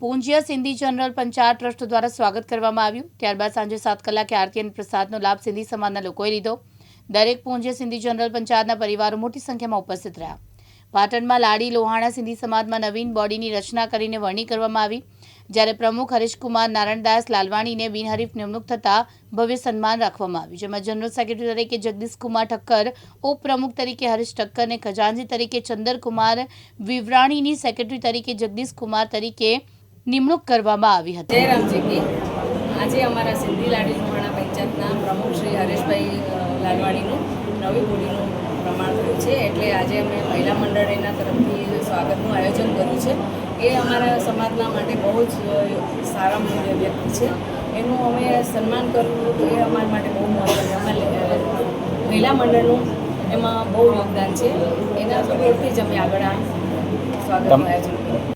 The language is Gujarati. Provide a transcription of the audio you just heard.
પૂંજિયા સિંધી જનરલ પંચાયત ટ્રસ્ટ દ્વારા સ્વાગત કરવામાં આવ્યું. ત્યારબાદ સાંજે સાત કલાકે આરતી અને પ્રસાદનો લાભ સિંધી સમાજના લોકોએ લીધો. દરેક પૂંજિયા સિંધી જનરલ પંચાયતના પરિવારો મોટી સંખ્યામાં ઉપસ્થિત રહ્યા. પાટણમાં લાડી લોહાણા સિંધી સમાજમાં નવીન બોડીની રચના કરીને વરણી કરવામાં આવી, જ્યારે પ્રમુખ હરીશકુમાર નારાયણદાસ લાલવાણીને બિનહરીફ નિમણૂક થતાં ભવ્ય સન્માન રાખવામાં આવ્યું, જેમાં જનરલ સેક્રેટરી તરીકે જગદીશકુમાર ઠક્કર, ઉપપ્રમુખ તરીકે હરીશ ઠક્કરને ખજાનજી તરીકે ચંદરકુમાર વિવરાણીની સેક્રેટરી તરીકે જગદીશકુમાર તરીકે નિમણૂક કરવામાં આવી હતી. જયરામજી કે આજે અમારા સિંધી લાડી મહાણા પંચાયતના પ્રમુખ શ્રી હરેશભાઈ લાલવાણીનું નવી બોલીનું પ્રમાણ થયું છે. એટલે આજે અમે મહિલા મંડળ એના તરફથી સ્વાગતનું આયોજન કર્યું છે. એ અમારા સમાજના માટે બહુ જ સારા મૂલ્ય વ્યક્તિ છે. એનું અમે સન્માન કરવું એ અમારા માટે બહુ મહત્વનું અમારે મહિલા મંડળનું એમાં બહુ યોગદાન છે. એના સપોર્ટથી જ અમે આગળ આ સ્વાગતનું આયોજન કર્યું.